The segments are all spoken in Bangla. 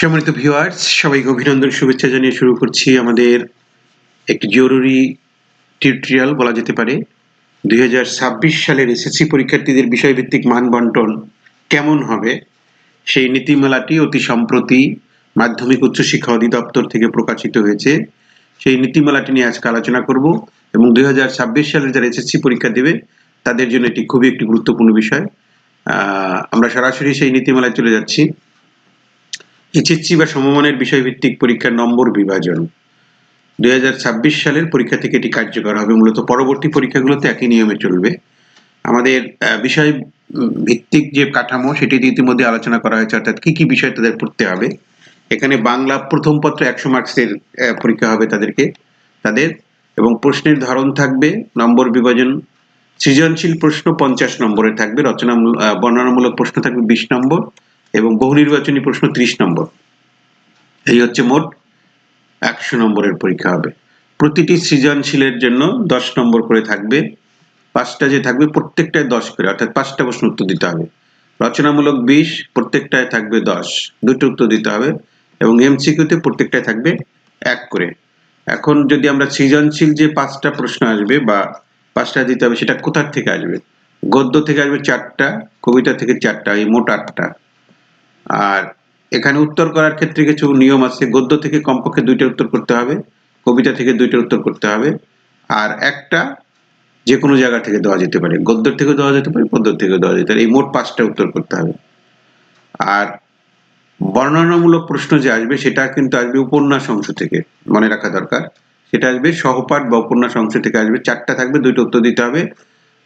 সম্মানিত ভিউয়ার্স সবাইকে অভিনন্দন, শুভেচ্ছা জানিয়ে শুরু করছি আমাদের একটি জরুরি টিউটোরিয়াল বলা যেতে পারে। দুই হাজার ছাব্বিশ সালের এসএসসি পরীক্ষার্থীদের বিষয়ভিত্তিক মান বন্টন কেমন হবে? সেই নীতিমালাটি অতি সম্প্রতি মাধ্যমিক উচ্চশিক্ষা অধিদপ্তর থেকে প্রকাশিত হয়েছে। সেই নীতিমালাটি নিয়ে আজকে আলোচনা করব এবং দুই সালের যারা এসএসসি পরীক্ষা দেবে, তাদের জন্য এটি খুবই একটি গুরুত্বপূর্ণ বিষয়। আমরা সরাসরি সেই নীতিমালায় চলে যাচ্ছি। এইচএসসি বা সমমানের বিষয়ভিত্তিক পরীক্ষার নম্বর বিভাজন। দু হাজার ছাব্বিশ সালের পরীক্ষা থেকে এটি কার্যকর হবে। মূলত পরবর্তী পরীক্ষাগুলোতে একই নিয়মে চলবে। আমাদের বিষয় ভিত্তিক যে কাঠামো সেটি ইতিমধ্যে আলোচনা করা হয়েছে, অর্থাৎ কি কি বিষয় তাদের পড়তে হবে। এখানে বাংলা প্রথম পত্র একশো মার্কসের পরীক্ষা হবে তাদেরকে, তাদের। এবং প্রশ্নের ধরন থাকবে, নম্বর বিভাজন, সৃজনশীল প্রশ্ন পঞ্চাশ নম্বরে থাকবে রচনা বর্ণনামূলক প্রশ্ন থাকবে বিশ নম্বর। এবং বহু নির্বাচনী প্রশ্ন ত্রিশ নম্বর। এই হচ্ছে মোট একশো নম্বরের পরীক্ষা হবে। প্রতিটি সৃজনশীলের জন্য দশ নম্বর করে থাকবে। পাঁচটা যে থাকবে, প্রত্যেকটায় দশ করে, অর্থাৎ পাঁচটা প্রশ্ন উত্তর দিতে হবে। রচনামূলক বিশ, প্রত্যেকটায় থাকবে দশ। দুটো উত্তর দিতে হবে এবং এমসিকিউতে প্রত্যেকটায় থাকবে এক করে। এখন যদি আমরা সৃজনশীল যে পাঁচটা প্রশ্ন আসবে বা পাঁচটা দিতে হবে, সেটা কোথার থেকে আসবে? গদ্য থেকে আসবে চারটা, কবিতা থেকে চারটা, এই মোট আটটা। আর এখানে উত্তর করার ক্ষেত্রে কিছু নিয়ম আছে। গদ্য থেকে কমপক্ষে দুইটা উত্তর করতে হবে, কবিতা থেকে দুইটা উত্তর করতে হবে, আর একটা যে কোনো জায়গা থেকে দেওয়া যেতে পারে। গদ্যের থেকে দেওয়া যেতে পারে, পদ্য থেকে দেওয়া যেতে পারে। এই মোট পাঁচটা উত্তর করতে হবে। আর বর্ণনামূলক প্রশ্ন যে আসবে, সেটা কিন্তু আসবে উপন্যাস অংশ থেকে মনে রাখা দরকার। সেটা আসবে সহপাঠ বা উপন্যাস অংশ থেকে আসবে। চারটা থাকবে, দুইটা উত্তর দিতে হবে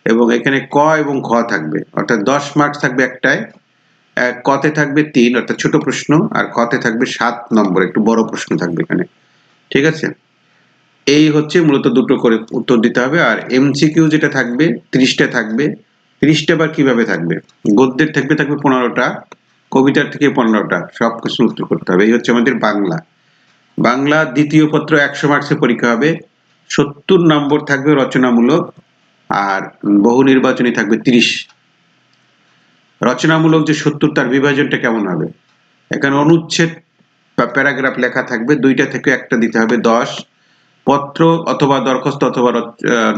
এবং এখানে ক এবং খ থাকবে। অর্থাৎ দশ মার্কস থাকবে একটায়। এক কতে থাকবে তিন, অর্থাৎ ছোট প্রশ্ন, আর খতে থাকবে সাত নম্বর, একটু বড় প্রশ্ন থাকবে এখানে। ঠিক আছে? এই হচ্ছে মূলত দুটো করে উত্তর দিতে হবে, আর এমসিকিউ যেটা থাকবে, ত্রিশটা থাকবে। ত্রিশটা বার কীভাবে থাকবে? গদ্যের থাকবে থাকবে পনেরোটা, কবিতার থেকে পনেরোটা, সব কিছু উত্তর করতে হবে। এই হচ্ছে আমাদের বাংলা। বাংলা দ্বিতীয় পত্র একশো মার্কসের পরীক্ষা হবে, সত্তর নম্বর থাকবে রচনামূলক, আর বহু নির্বাচনী থাকবে তিরিশ। রচনামূলক যে সত্তর তার বিভাজনটা কেমন হবে? এখানে অনুচ্ছেদ বা প্যারাগ্রাফ লেখা থাকবে, দুইটা থেকে একটা দিতে হবে, দশ, পত্র অথবা দরখাস্ত অথবা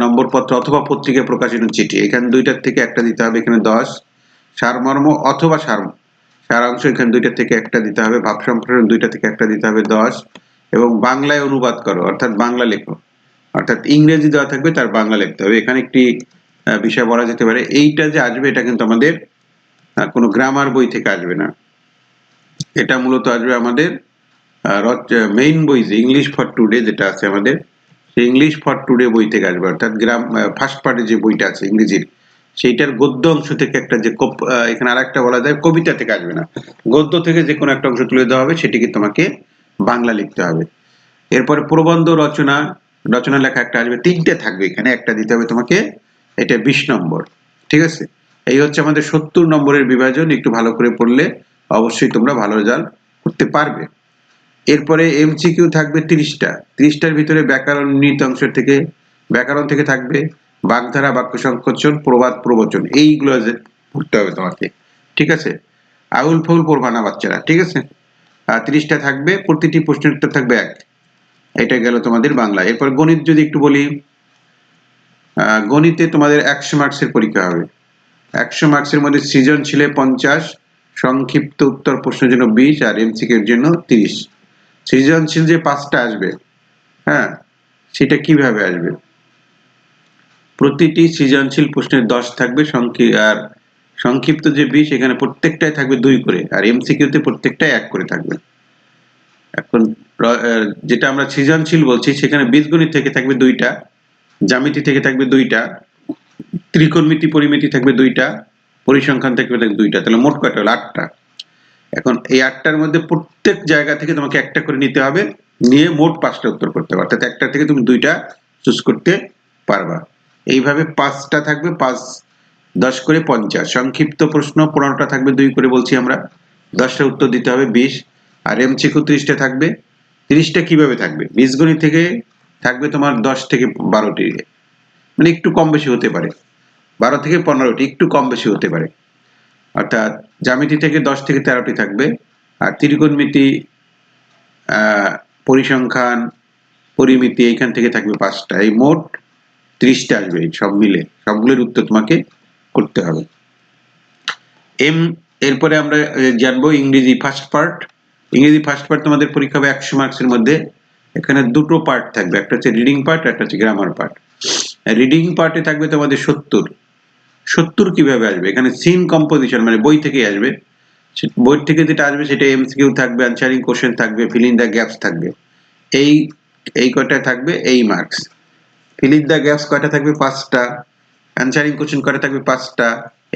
নম্বর পত্র অথবা পত্রিকায় প্রকাশিত চিঠি, এখানে দুইটার থেকে একটা দিতে হবে, এখানে দশ, সারমর্ম অথবা সার সারাংশ এখানে দুইটা থেকে একটা দিতে হবে, ভাব সম্প্রসারণ দুইটা থেকে একটা দিতে হবে, দশ, এবং বাংলায় অনুবাদ করো, অর্থাৎ বাংলা লেখো, অর্থাৎ ইংরেজি দেওয়া থাকবে, তার বাংলা লিখতে হবে, এখানে একটি বিষয় বলা যেতে পারে, এইটা যে আসবে, এটা কিন্তু আমাদের কোনো গ্রামার বই থেকে আসবে না। এটা মূলত আসবে আমাদের মেইন বই যে ইংলিশ ফর টুডে যেটা আছে আমাদের সেই ইংলিশ ফর টুডে বই থেকে আসবে। অর্থাৎ গ্রাম ফার্স্ট পার্টে যে বইটা আছে ইংরেজির, সেইটার গদ্য অংশ থেকে একটা যে এখানে আরেকটা বলা যায় কবিতা থেকে আসবে না। গদ্য থেকে যে কোনো একটা অংশ তুলে দেওয়া হবে, সেটিকে তোমাকে বাংলা লিখতে হবে। এরপরে প্রবন্ধ রচনা রচনা লেখা একটা আসবে, তিনটে থাকবে এখানে, একটা দিতে হবে তোমাকে, এটা বিশ নম্বর, ঠিক আছে? এই হচ্ছে আমাদের সত্তর নম্বরের বিভাজন, একটু ভালো করে পড়লে অবশ্যই তোমরা ভালো রেজাল্ট করতে পারবে। এরপরে এমসিকিউ থাকবে তিরিশটা। তিরিশটার ভিতরে ব্যাকরণ নিহিত অংশ থেকে, ব্যাকরণ থেকে থাকবে বাগধারা বাক্য সংকোচন প্রবাদ, প্রবচন। এইগুলো পড়তে হবে তোমাকে। ঠিক আছে? আউল ফাউল পড়বা না বাচ্চারা, ঠিক আছে? তিরিশটা থাকবে, প্রতিটি প্রশ্নের উত্তর থাকবে এক। এটা গেল তোমাদের বাংলা। এরপর গণিত যদি একটু বলি গণিতে তোমাদের একশো মার্কসের পরীক্ষা হবে। একশো মার্কসের মধ্যে সৃজনশীলে পঞ্চাশ, সংক্ষিপ্ত উত্তর প্রশ্নের জন্য বিশ আর এমসিকিউ এর জন্য তিরিশ। সৃজনশীল যে পাঁচটা আসবে হ্যাঁ সেটা কীভাবে আসবে? প্রতিটি সৃজনশীল প্রশ্নের দশ থাকবে আর সংক্ষিপ্ত যে বিশ, এখানে প্রত্যেকটাই থাকবে দুই করে, আর এমসিকিউতে প্রত্যেকটাই এক করে থাকবে। এখন যেটা আমরা সৃজনশীল বলছি, সেখানে বীজগণিত থেকে থাকবে দুইটা, জ্যামিতি থেকে থাকবে দুইটা ত্রিকোণমিতি পরিমিতি থাকবে দুইটা, পরিসংখ্যান থেকে থাকবে দুইটা, তাহলে মোট কয়টা হলো আটটা? এখন এই আটটার মধ্যে প্রত্যেক জায়গা থেকে তোমাকে একটা করে নিতে হবে, নিয়ে মোট পাঁচটা উত্তর করতে হবে। অর্থাৎ একটা থেকে তুমি দুইটা চুজ করতে পারবা। এইভাবে পাঁচটা থাকবে, পাঁচ, দশ করে পঞ্চাশ। সংক্ষিপ্ত প্রশ্ন, পনেরোটা থাকবে, দুই করে বলছি আমরা। দশটা উত্তর দিতে হবে, বিশ। আর এমসিকিউ ত্রিশটা থাকবে। তিরিশটা কীভাবে থাকবে? বীজগণিত থেকে থাকবে তোমার দশ থেকে বারোটি। মানে একটু কম বেশি হতে পারে। বারো থেকে পনেরোটি, একটু কম বেশি হতে পারে। অর্থাৎ জ্যামিতি থেকে দশ থেকে তেরোটি থাকবে। আর ত্রিকোণমিতি পরিসংখ্যান, পরিমিতি এইখান থেকে থাকবে পাঁচটা। এই মোট ত্রিশটা আসবে সব মিলে। সবগুলোর উত্তর তোমাকে করতে হবে। এম, এরপরে আমরা জানব ইংরেজি ফার্স্ট পার্ট। ইংরেজি ফার্স্ট পার্ট তোমাদের পরীক্ষা হবে একশো মার্কসের মধ্যে। এখানে দুটো পার্ট থাকবে, একটা হচ্ছে রিডিং পার্ট, একটা হচ্ছে গ্রামার পার্ট। রিডিং পার্টে থাকবে তোমাদের সত্তর। সত্তর কীভাবে আসবে? এখানে সিন কম্পোজিশন মানে বই থেকে আসবে। বই থেকে যেটা আসবে সেটা এমসিকিউ থাকবে আনসারিং কোশ্চেন থাকবে ফিল দ্য গ্যাপস থাকবে। এই এই কয়টা থাকবে? এই মার্কস ফিল দ্য গ্যাপস কয়টা থাকবে? পাঁচটা। আনসারিং কোশ্চেন কয়টা থাকবে? পাঁচটা।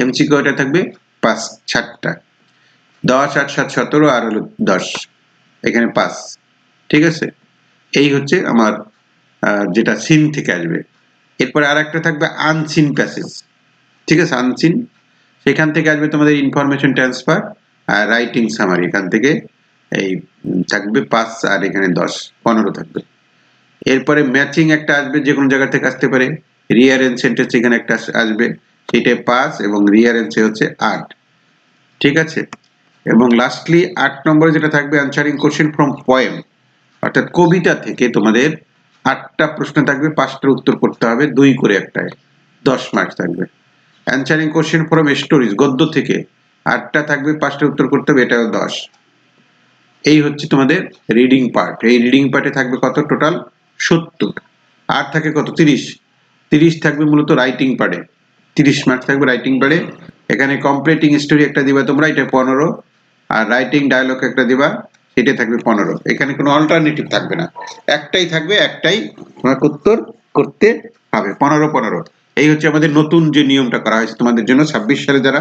এমসিকিউ কয়টা থাকবে? পাঁচ, সাতটা। দশ, আট, সাত, সতেরো, আর হলো দশ। এখানে পাঁচ। ঠিক আছে? এই হচ্ছে আমার যেটা সিন থেকে আসবে। এরপরে আর একটা থাকবে আনসিন প্যাসেজ ঠিক আছে আনসিন সেখান থেকে আসবে তোমাদের ইনফরমেশন ট্রান্সফার আর রাইটিং সামারি এখান থেকে এই থাকবে পাঁচ আর এখানে দশ, পনেরো থাকবে। এরপরে ম্যাচিং একটা আসবে যে কোনো জায়গা থেকে আসতে পারে। রিয়ারেন্স সেন্টেন্স এখানে একটা আসবে সেটাই পাঁচ এবং রিয়ারেন্সে হচ্ছে আট। ঠিক আছে? এবং লাস্টলি আট নম্বরে যেটা থাকবে অ্যান্সারিং কোশ্চেন ফ্রম পয়েম অর্থাৎ কবিতা থেকে তোমাদের আটটা প্রশ্ন থাকবে, পাঁচটার উত্তর করতে হবে, দুই করে একটায়। দশ মার্কস থাকবে। অ্যান্সারিং কোশ্চেন ফ্রম স্টোরিজ গদ্য থেকে। আটটা থাকবে, পাঁচটা উত্তর করতে হবে, এটাও দশ। এই হচ্ছে তোমাদের রিডিং পার্ট এই রিডিং পার্টে থাকবে কত? টোটাল সত্তর। আর থাকে কত? তিরিশ। তিরিশ থাকবে মূলত রাইটিং পার্টে তিরিশ মার্কস থাকবে রাইটিং পার্টে এখানে কমপ্লিটিং স্টোরি একটা দিবা তোমরা, এটা পনেরো। আর রাইটিং ডায়লগ একটা দিবা এটা থাকবে পনেরো। এখানে কোনো অল্টারনেটিভ থাকবে না। একটাই থাকবে, একটাই তোমাকে উত্তর করতে হবে। পনেরো পনেরো। এই হচ্ছে আমাদের নতুন যে নিয়মটা করা হয়েছে তোমাদের জন্য। ছাব্বিশ সালে যারা,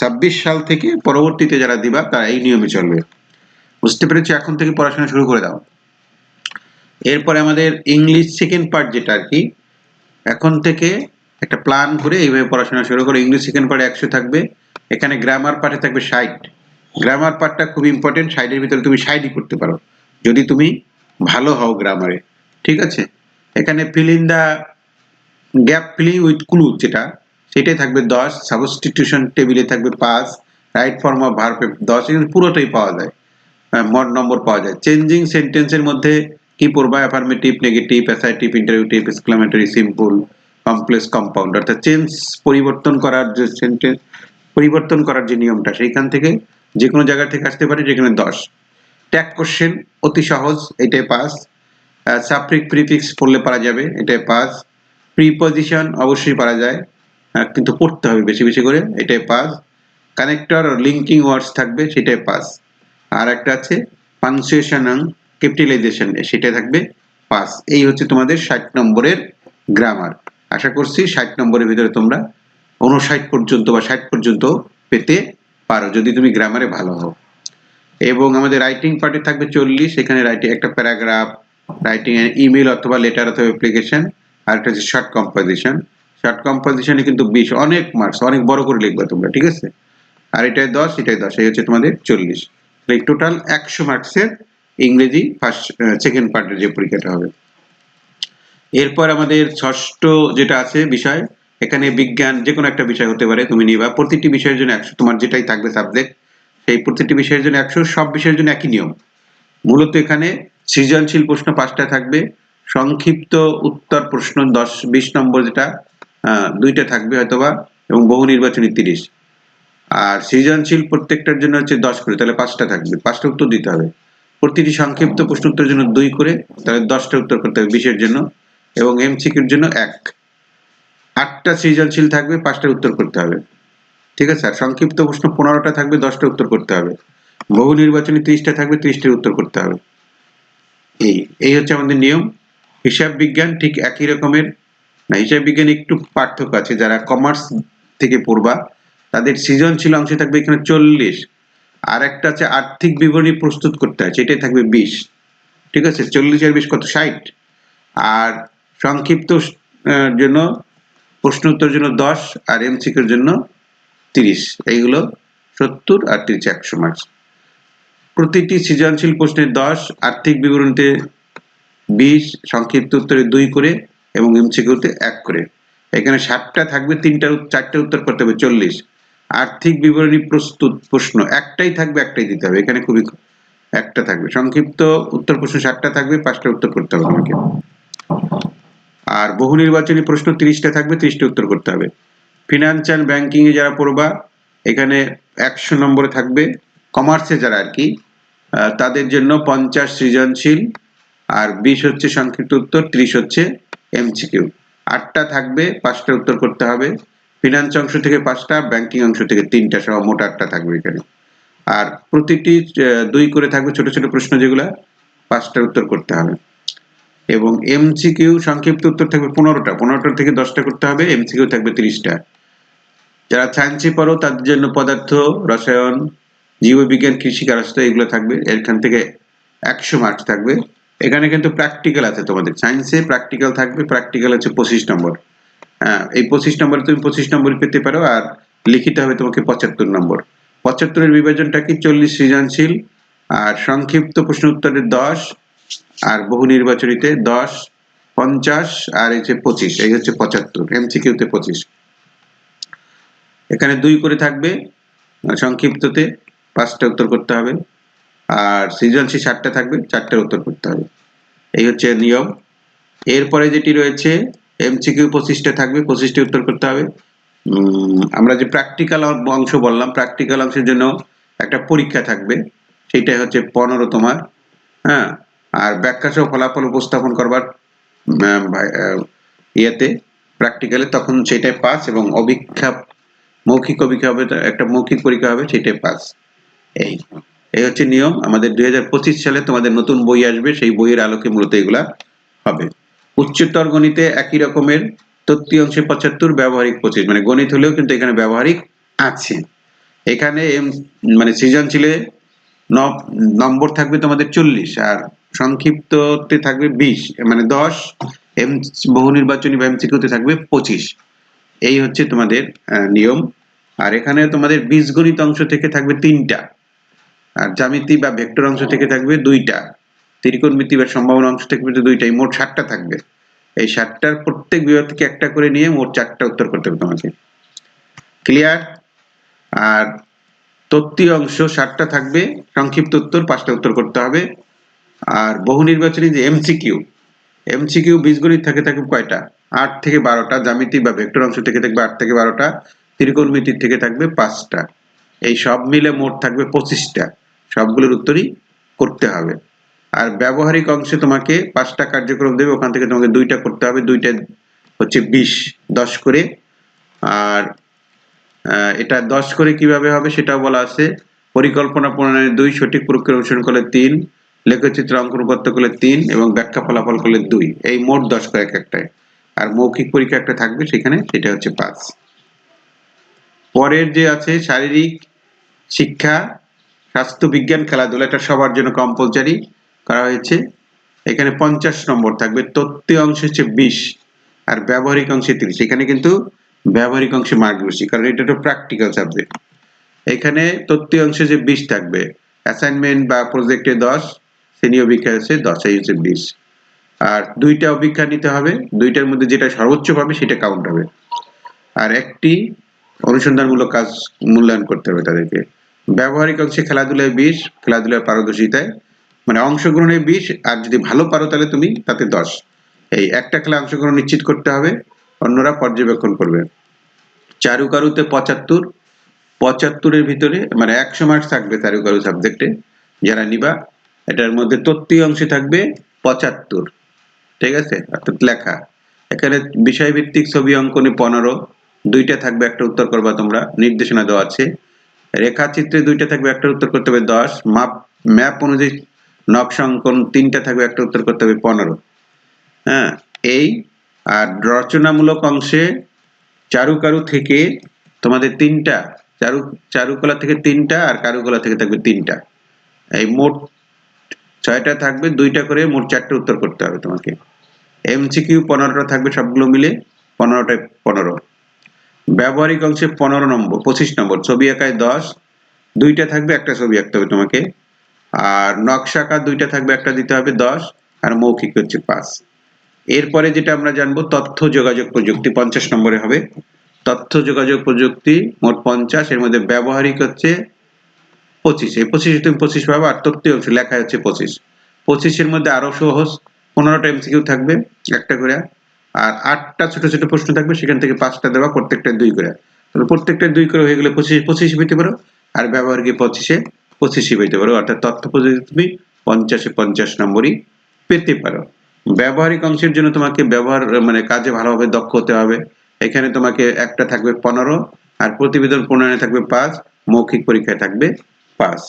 ছাব্বিশ সাল থেকে পরবর্তীতে যারা দিবা, তারা এই নিয়মে চলবে। বুঝতে পেরেছি? এখন থেকে পড়াশোনা শুরু করে দাও। এরপরে আমাদের ইংলিশ সেকেন্ড পার্ট যেটা আর কি, এখন থেকে একটা প্ল্যান করে এইভাবে পড়াশোনা শুরু করে। ইংলিশ সেকেন্ড পার্টে একশো থাকবে। এখানে গ্রামার পার্টে থাকবে ষাট। গ্রামার পার্টটা খুব ইম্পর্টেন্ট ষাটের ভিতরে তুমি ষাটই করতে পারো। যদি তুমি ভালো হও গ্রামারে ঠিক আছে? এখানে fill the gap filling with clue যেটা, সেটাই থাকবে দশ সাবস্টিটিউশন টেবিলে থাকবে পাঁচ রাইট ফর্ম অফ ভার্ব দশ, এখানে পুরোটাই পাওয়া যায়। মড নম্বর পাওয়া যায়। চেঞ্জিং সেন্টেন্সের মধ্যে কি পড়বা? Affirmative negative assertive interrogative exclamatory simple complex compound অর্থাৎ চেঞ্জ পরিবর্তন করার যে সেন্টেন্স পরিবর্তন করার যে নিয়মটা, সেইখান থেকে যে কোনো জায়গা থেকে আসতে পারে, যেখানে দশ। ট্যাগ কোশ্চেন অতি সহজ, এটাই পাস সাফ্রিক প্রিফিক্স পড়লে পারা যাবে, এটাই পাস প্রিপজিশন অবশ্যই পারা যায়। কিন্তু পড়তে হবে বেশি বেশি করে, এটাই পাস কানেক্টর লিঙ্কিং ওয়ার্ডস থাকবে, সেটাই পাস আর একটা আছে পাংচুয়েশন ক্যাপিটালাইজেশন সেটা থাকবে পাস এই হচ্ছে তোমাদের ষাট নম্বরের গ্রামার আশা করছি ষাট নম্বরের ভিতরে তোমরা উনষাট পর্যন্ত বা ষাট পর্যন্ত পেতে পারো, যদি তুমি গ্রামারে ভালো হও। এবং আমাদের রাইটিং পার্টে থাকবে চল্লিশ, এখানে রাইটিং একটা প্যারাগ্রাফ রাইটিং ইমেল অথবা লেটার অথবা অ্যাপ্লিকেশন আর একটা হচ্ছে শর্ট কম্পোজিশন শর্ট কম্পোজিশনে কিন্তু বিশ, অনেক মার্কস অনেক বড় করে লিখবে তোমরা, ঠিক আছে? আর এটাই দশ এটাই দশ, এই হচ্ছে তোমাদের চল্লিশ। টোটাল একশো মার্কসের ইংরেজি ফার্স্ট সেকেন্ড পার্টের যে পরীক্ষাটা হবে। এরপর আমাদের ষষ্ঠ যেটা আছে বিষয়, এখানে বিজ্ঞান, যে কোনো একটা বিষয় হতে পারে, তুমি নিবা। প্রতিটি বিষয়ের জন্য একশো, তোমার যেটাই থাকবে সাবজেক্ট সেই প্রতিটি বিষয়ের জন্য একশো, সব বিষয়ের জন্য একই নিয়ম। মূলত এখানে সৃজনশীল প্রশ্ন পাঁচটা থাকবে। সংক্ষিপ্ত উত্তর প্রশ্ন দশ, বিশ নম্বর যেটা দুইটা থাকবে হয়তোবা, এবং বহু নির্বাচনী তিরিশ। আর সৃজনশীল প্রত্যেকটার জন্য হচ্ছে দশ করে, তাহলে পাঁচটা থাকবে, পাঁচটা উত্তর দিতে হবে। প্রতিটি সংক্ষিপ্ত প্রশ্ন উত্তরের জন্য দুই করে, তাহলে দশটা উত্তর করতে হবে বিশের জন্য, এবং এমসিকিউর জন্য এক। আটটা সৃজনশীল থাকবে, পাঁচটার উত্তর করতে হবে। ঠিক আছে? আর সংক্ষিপ্ত প্রশ্ন পনেরোটা থাকবে, দশটা উত্তর করতে হবে। বহু নির্বাচনী ত্রিশটা থাকবে, ত্রিশটার উত্তর করতে হবে। এই এই হচ্ছে আমাদের নিয়ম। হিসাব বিজ্ঞান ঠিক একই রকমের। না, হিসাব বিজ্ঞান একটু পার্থক্য আছে, যারা কমার্স থেকে পড়বা, তাদের সৃজনশীল অংশে থাকবে এখানে চল্লিশ। আর একটা আছে আর্থিক বিবরণী প্রস্তুত করতে হয়, সেটাই থাকবে বিশ। ঠিক আছে? চল্লিশ আর বিশ কত? ষাট। আর সংক্ষিপ্ত জন্য প্রশ্ন উত্তর জন্য দশ, আর এমসিকিউর জন্য তিরিশ। এইগুলো সত্তর আর তিরিশ, একশো মার্কস প্রতিটি সৃজনশীল প্রশ্নের দশ, আর্থিক বিবরণীতে বিশ, সংক্ষিপ্ত উত্তরে দুই করে এবং এমসিকিউতে এক করে। এখানে সাতটা থাকবে তিনটার উত- চারটে উত্তর করতে হবে, চল্লিশ। আর্থিক বিবরণী প্রস্তুত, প্রশ্ন, একটাই থাকবে, একটাই দিতে হবে। এখানে খুবই একটা থাকবে। সংক্ষিপ্ত উত্তর প্রশ্ন সাতটা থাকবে, পাঁচটা উত্তর করতে হবে তোমাকে। আর বহু নির্বাচনী প্রশ্ন তিরিশটা থাকবে, তিরিশটা উত্তর করতে হবে। ফিনান্সিয়াল ব্যাংকিং এ যারা পড়বা, এখানে একশো নম্বরে থাকবে। কমার্সে যারা আর কি তাদের জন্য পঞ্চাশ সৃজনশীল আর বিশ হচ্ছে সংক্ষিপ্ত উত্তর, ত্রিশ হচ্ছে এমসিকিউ আটটা থাকবে, পাঁচটা উত্তর করতে হবে। ফিনান্স অংশ থেকে পাঁচটা ব্যাংকিং অংশ থেকে তিনটা সহ মোট আটটা থাকবে এখানে। আর প্রতিটি দুই করে থাকবে ছোট ছোট প্রশ্ন যেগুলা পাঁচটার উত্তর করতে হবে। এবং এমসিকিউ সংক্ষিপ্ত উত্তর থাকবে পনেরোটা। পনেরোটা থেকে দশটা করতে হবে এমসিকিউ থাকবে তিরিশটা। যারা সায়েন্সে পড়ো, তাদের জন্য পদার্থ, রসায়ন, জীববিজ্ঞান কৃষি কারস্থ এগুলো থাকবে। এখান থেকে একশো মার্কস থাকবে। এখানে কিন্তু প্র্যাকটিক্যাল আছে তোমাদের। সায়েন্সে প্র্যাকটিক্যাল থাকবে প্র্যাকটিক্যাল হচ্ছে পঁচিশ নম্বর। হ্যাঁ এই পঁচিশ নম্বরে তুমি পঁচিশ নম্বর পেতে পারো আর লিখিতে হবে তোমাকে পঁচাত্তর নম্বর। পঁচাত্তরের বিভাজনটা কি? চল্লিশ সৃজনশীল আর সংক্ষিপ্ত প্রশ্ন উত্তরের দশ আর বহু নির্বাচনীতে দশ, পঞ্চাশ আর এই যে পঁচিশ, এই হচ্ছে পঁচাত্তর, এমসিকিউতে পঁচিশ। এখানে দুই করে থাকবে, সংক্ষিপ্ততে, পাঁচটা উত্তর করতে হবে। আর সৃজনশীল সাতটা থাকবে, চারটার উত্তর করতে হবে। এই হচ্ছে নিয়ম। এরপরে যেটি রয়েছে এমসিকিউ পঁচিশটা থাকবে, পঁচিশটি উত্তর করতে হবে। আমরা যে প্র্যাকটিক্যাল অংশ বললাম প্র্যাকটিক্যাল অংশের জন্য একটা পরীক্ষা থাকবে। সেটাই হচ্ছে পনেরো তোমার হ্যাঁ? আর ব্যাখ্যা সহ ফলাফল উপস্থাপন করবার ইয়েতে প্র্যাকটিক্যালে তখন সেটাই পাস এবং অভিক্ষা মৌখিক অভিক্ষা হবে, একটা মৌখিক পরীক্ষা হবে, সেটাই পাস এই। এই হচ্ছে নিয়ম। আমাদের দুই হাজার পঁচিশ সালে তোমাদের নতুন বই আসবে, সেই বইয়ের আলোকে মূলত এগুলা হবে। উচ্চতর গণিতে একই রকমের তত্ত্বীয় অংশে পঁচাত্তর, ব্যবহারিক পঁচিশ। মানে গণিত হলেও কিন্তু এখানে ব্যবহারিক আছে। এখানে মানে সৃজনশীলে নম্বর থাকবে তোমাদের চল্লিশ আর সংক্ষিপ্ততে থাকবে বিশ। মানে দশ, এম, বহু নির্বাচনী বা এমসিকিউতে থাকবে পঁচিশ। এই হচ্ছে তোমাদের নিয়ম। আর এখানে তোমাদের বীজগণিত অংশ থেকে থাকবে তিনটা। আর জ্যামিতি বা ভেক্টর অংশ থেকে থাকবে দুইটা। ত্রিকোণমিতি বা সম্ভাবনা অংশ থেকে দুইটাই। মোট ষাটটা থাকবে। এই ষাটটার প্রত্যেক বিভাগ থেকে একটা করে নিয়ে মোট চারটা উত্তর করতে হবে তোমাকে। ক্লিয়ার আর তত্ত্বীয় অংশ ষাটটা থাকবে। সংক্ষিপ্ত উত্তর পাঁচটা উত্তর করতে হবে। আর বহু নির্বাচনী যে এমসিকিউ এমসিকিউ বীজগণিত থাকে থাকবে কয়টা? আট থেকে বারোটা। জ্যামিতি বা ভেক্টর অংশ থেকে থাকবে আট থেকে বারোটা। ত্রিকোণমিতির থেকে থাকবে পাঁচটা। এই সব মিলে মোট থাকবে পঁচিশটা। সবগুলোর উত্তরই করতে হবে। আর ব্যবহারিক অংশে তোমাকে পাঁচটা কার্যক্রম দেবে, ওখান থেকে তোমাকে দুইটা করতে হবে, দুইটা হচ্ছে বিশ, দশ করে। আর এটা দশ করে কীভাবে হবে সেটাও বলা আছে। পরিকল্পনা প্রণয়নে দুই, সঠিক প্রক্রিয়া অনুসরণ করলে তিন, লেখচিত্র অঙ্কন করতে করলে তিন এবং ব্যাখ্যা ফলাফল করলে দুই। এই মোট দশ করে এক একটায় আর মৌখিক পরীক্ষা একটা থাকবে সেখানে, সেটা হচ্ছে পাঁচ। পরের যে আছে, শারীরিক শিক্ষা স্বাস্থ্য বিজ্ঞান, খেলাধুলা, এটা সবার জন্য কম্পালসারি করা হয়েছে। এখানে পঞ্চাশ নম্বর থাকবে তত্ত্বীয় অংশ হচ্ছে বিশ আর ব্যবহারিক অংশে তিরিশ। এখানে কিন্তু ব্যবহারিক অংশে মার্ক বেশি, কারণ এটা তো প্র্যাকটিক্যাল সাবজেক্ট এখানে তত্ত্বীয় অংশে যে বিশ থাকবে অ্যাসাইনমেন্ট বা প্রজেক্টে দশ শ্রেণি অভিজ্ঞা হচ্ছে দশ, এই হচ্ছে বিশ। আর দুইটা অভিজ্ঞা নিতে হবে, দুইটার মধ্যে যেটা সর্বোচ্চ পাবে সেটা কাউন্ট হবে। আর একটি অনুসন্ধানমূলক কাজ মূল্যায়ন করতে হবে তাদেরকে। ব্যবহারিক অংশে খেলাধুলায় বিশ খেলাধুলায় পারদর্শিতায় মানে অংশগ্রহণে বিশ আর যদি ভালো পারো তাহলে তুমি তাতে দশ। এই একটা খেলা অংশগ্রহণ নিশ্চিত করতে হবে, অন্যরা পর্যবেক্ষণ করবে। চারুকারুতে পঁচাত্তর, পঁচাত্তরের ভিতরে মানে একশো মার্কস থাকবে চারুকারু সাবজেক্টে যারা নিবা, এটার মধ্যে তত্ত্বীয় অংশে থাকবে পঁচাত্তর। ঠিক আছে? অর্থাৎ লেখা। এখানে বিষয়ভিত্তিক ছবি অঙ্কনে পনেরো, দুইটা থাকবে, একটা উত্তর করবা তোমরা, নির্দেশনা দেওয়া আছে। রেখাচিত্রে দুইটা থাকবে একটা উত্তর করতে হবে দশ, মাপ, ম্যাপ অনুযায়ী নকশা অঙ্কন তিনটা থাকবে একটা উত্তর করতে হবে পনেরো। হ্যাঁ এই আর রচনামূলক অংশে চারুকারু থেকে তোমাদের তিনটা, চারু, চারুকলা থেকে তিনটা আর কারুকলা থেকে থাকবে তিনটা। এই মোট ছয়টা থাকবে, দুইটা করে মোট চারটে উত্তর করতে হবে তোমাকে। এমসিকিউ পনেরোটা থাকবে সবগুলো মিলে, পনেরোটায় পনেরো। ব্যবহারিক অংশে পনেরো নম্বর, পঁচিশ নম্বর, ছবি আঁকায় দশ, দুইটা থাকবে, একটা ছবি আঁকতে হবে তোমাকে, আর নকশা আঁকা দুইটা থাকবে, একটা দিতে হবে দশ, আর মৌখিক হচ্ছে পাঁচ। এরপরে যেটা আমরা জানব, তথ্য যোগাযোগ প্রযুক্তি, পঞ্চাশ নম্বরে হবে। তথ্য যোগাযোগ প্রযুক্তি, মোট পঞ্চাশ, এর মধ্যে ব্যবহারিক হচ্ছে পঁচিশ। এই পঁচিশে তুমি পঁচিশ পাবে, আর তথ্য অংশ লেখা হচ্ছে পঁচিশ। পঁচিশের মধ্যে আরও সহজ, পনেরোটা এমসিকিউ থাকবে, একটা করে। আর আটটা ছোট ছোট প্রশ্ন থাকবে, সেখান থেকে পাঁচটা দেওয়া প্রত্যেকটা দুই করে। তাহলে প্রত্যেকটা দুই করে হয়ে গেলে পঁচিশ পঁচিশ পেতে পারো। আর ব্যবহারিক পঁচিশে পঁচিশে পেতে পারো। অর্থাৎ তথ্য প্রযুক্তি তুমি পঞ্চাশে পঞ্চাশ নম্বরই পেতে পারো। ব্যবহারিক অংশের জন্য তোমাকে ব্যবহার মানে কাজে ভালোভাবে দক্ষ হতে হবে। এখানে তোমাকে একটা থাকবে পনেরো, আর প্রতিবেদন প্রণয়নে থাকবে পাঁচ, মৌখিক পরীক্ষায় থাকবে পাঁচ।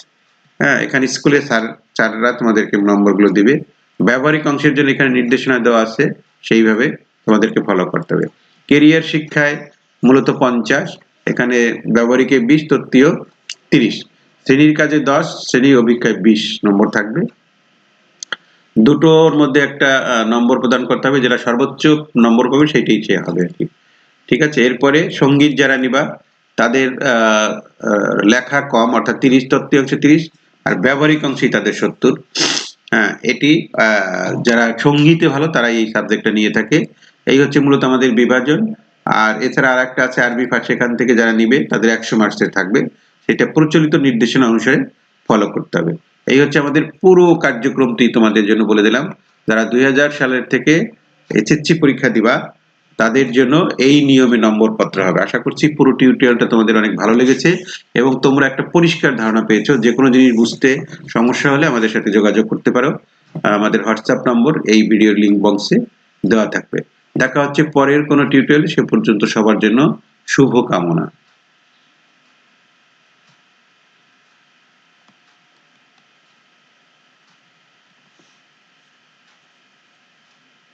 হ্যাঁ এখানে স্কুলে স্যার, স্যাররা তোমাদেরকে নম্বরগুলো দিবে। ব্যবহারিক অংশের জন্য এখানে নির্দেশনা দেওয়া আছে, সেইভাবে তোমাদেরকে ফলো করতে হবে। কেরিয়ার শিক্ষায় মূলত পঞ্চাশ, এখানে ব্যবহারিকে বিশ, তত্ত্বীয় তিরিশ। শ্রেণির কাজে দশ, শ্রেণি অভিজ্ঞায় বিশ নম্বর থাকবে। দুটোর মধ্যে একটা নম্বর প্রদান করতে হবে, যেটা সর্বোচ্চ নম্বর পাবে, সেটাই চেয়ে হবে আর কি। ঠিক আছে? এরপরে সংগীত যারা নিবা, তাদের লেখা কম, অর্থাৎ তিরিশ তত্ত্বাংশ তিরিশ, আর ব্যবহারিক অংশেই তাদের সত্তর। হ্যাঁ এটি যারা সঙ্গীতে ভালো, তারা এই সাবজেক্টটা নিয়ে থাকে। এই হচ্ছে মূলত আমাদের বিভাজন। আর এছাড়া আর একটা আছে আরবি ভাষা সেখান থেকে যারা নিবে তাদের একশো মার্কসের থাকবে। সেটা প্রচলিত নির্দেশনা অনুসারে ফলো করতে হবে। এই হচ্ছে আমাদের পুরো কার্যক্রমটি তোমাদের জন্য বলে দিলাম। যারা দুই হাজার সালের থেকে এইচএসসি পরীক্ষা দিবা, তাদের জন্য এই নিয়মে নম্বর পত্র হবে। আশা করছি পুরো টিউটোরিয়ালটা তোমাদের অনেক ভালো লেগেছে এবং তোমরা একটা পরিষ্কার ধারণা পেয়েছ, যে কোনো জিনিস বুঝতে সমস্যা হলে আমাদের সাথে যোগাযোগ করতে পারো। আমাদের হোয়াটসঅ্যাপ নম্বর এই ভিডিওর লিঙ্ক বক্সে দেওয়া থাকবে। দেখা হচ্ছে পরের কোনো টিউটোরিয়াল সে পর্যন্ত সবার জন্য শুভ কামনা